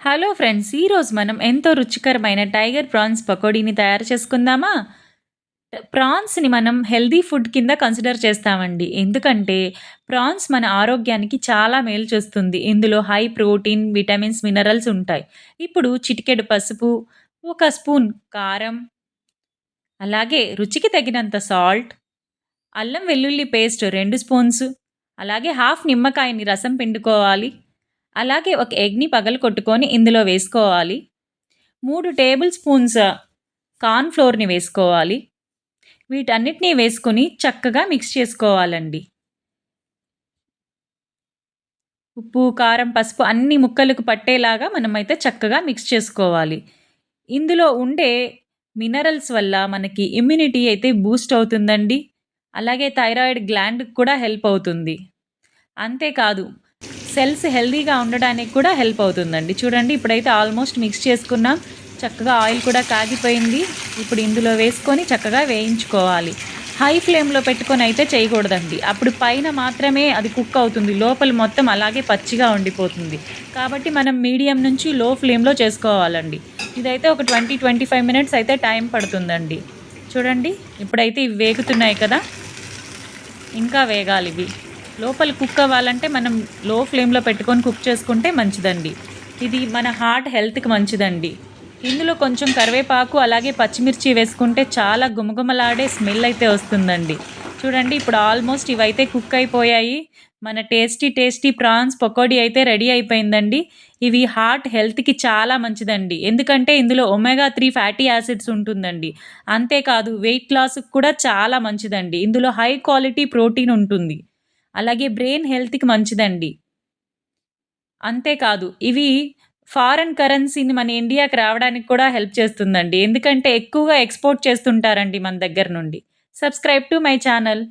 Hello friends ఈరోజు మనం ఎంతో రుచికరమైన టైగర్ ప్రాన్స్ పకోడీని తయారు చేసుకుందామా? ప్రాన్స్ని మనం హెల్దీ ఫుడ్ కింద కన్సిడర్ చేస్తామండి. ఎందుకంటే ప్రాన్స్ మన ఆరోగ్యానికి చాలా మేలు చేస్తుంది. ఇందులో హై ప్రోటీన్ విటమిన్స్ మినరల్స్ ఉంటాయి. ఇప్పుడు చిటికెడు పసుపు ఒక స్పూన్ కారం అలాగే రుచికి తగినంత సాల్ట్ అల్లం వెల్లుల్లి పేస్ట్ రెండు స్పూన్స్ అలాగే హాఫ్ నిమ్మకాయని రసం పిండుకోవాలి. అలాగే ఒక ఎగ్ని పగలు కొట్టుకొని ఇందులో వేసుకోవాలి. మూడు టేబుల్ స్పూన్స్ కార్న్ ఫ్లోర్ని వేసుకోవాలి. వీటన్నిటినీ వేసుకొని చక్కగా మిక్స్ చేసుకోవాలండి. ఉప్పు కారం పసుపు అన్ని ముక్కలకు పట్టేలాగా మనమైతే చక్కగా మిక్స్ చేసుకోవాలి. ఇందులో ఉండే మినరల్స్ వల్ల మనకి ఇమ్యూనిటీ అయితే బూస్ట్ అవుతుందండి. అలాగే థైరాయిడ్ గ్లాండ్కి కూడా హెల్ప్ అవుతుంది. అంతేకాదు సెల్స్ హెల్దీగా ఉండడానికి కూడా హెల్ప్ అవుతుందండి. చూడండి ఇప్పుడైతే ఆల్మోస్ట్ మిక్స్ చేసుకున్నాం. చక్కగా ఆయిల్ కూడా కాగిపోయింది. ఇప్పుడు ఇందులో వేసుకొని చక్కగా వేయించుకోవాలి. హై ఫ్లేమ్లో పెట్టుకొని అయితే చేయకూడదండి. అప్పుడు పైన మాత్రమే అది కుక్ అవుతుంది. లోపల మొత్తం అలాగే పచ్చిగా ఉండిపోతుంది. కాబట్టి మనం మీడియం నుంచి లో ఫ్లేమ్లో చేసుకోవాలండి. ఇదైతే ఒక ట్వంటీ ట్వంటీ ఫైవ్ మినిట్స్ అయితే టైం పడుతుందండి. చూడండి ఇప్పుడైతే ఇవి వేగుతున్నాయి కదా. ఇంకా వేగాలి ఇవి. లోపల కుక్ అవ్వాలంటే మనం లో ఫ్లేమ్లో పెట్టుకొని కుక్ చేసుకుంటే మంచిదండి. ఇది మన హార్ట్ హెల్త్కి మంచిదండి. ఇందులో కొంచెం కరివేపాకు అలాగే పచ్చిమిర్చి వేసుకుంటే చాలా గుమగుమలాడే స్మెల్ అయితే వస్తుందండి. చూడండి ఇప్పుడు ఆల్మోస్ట్ ఇవైతే కుక్ అయిపోయాయి. మన టేస్టీ టేస్టీ ప్రాన్స్ పకోడీ అయితే రెడీ అయిపోయిందండి. ఇవి హార్ట్ హెల్త్కి చాలా మంచిదండి. ఎందుకంటే ఇందులో ఒమేగా త్రీ ఫ్యాటీ యాసిడ్స్ ఉంటుందండి. అంతేకాదు వెయిట్ లాస్కి కూడా చాలా మంచిదండి. ఇందులో హై క్వాలిటీ ప్రోటీన్ ఉంటుంది. అలాగే బ్రెయిన్ హెల్త్కి మంచిదండి. అంతేకాదు ఇవి ఫారెన్ కరెన్సీని మన ఇండియాకి రావడానికి కూడా హెల్ప్ చేస్తుందండి. ఎందుకంటే ఎక్కువగా ఎక్స్పోర్ట్ చేస్తుంటారండి మన దగ్గర నుండి. Subscribe to my channel.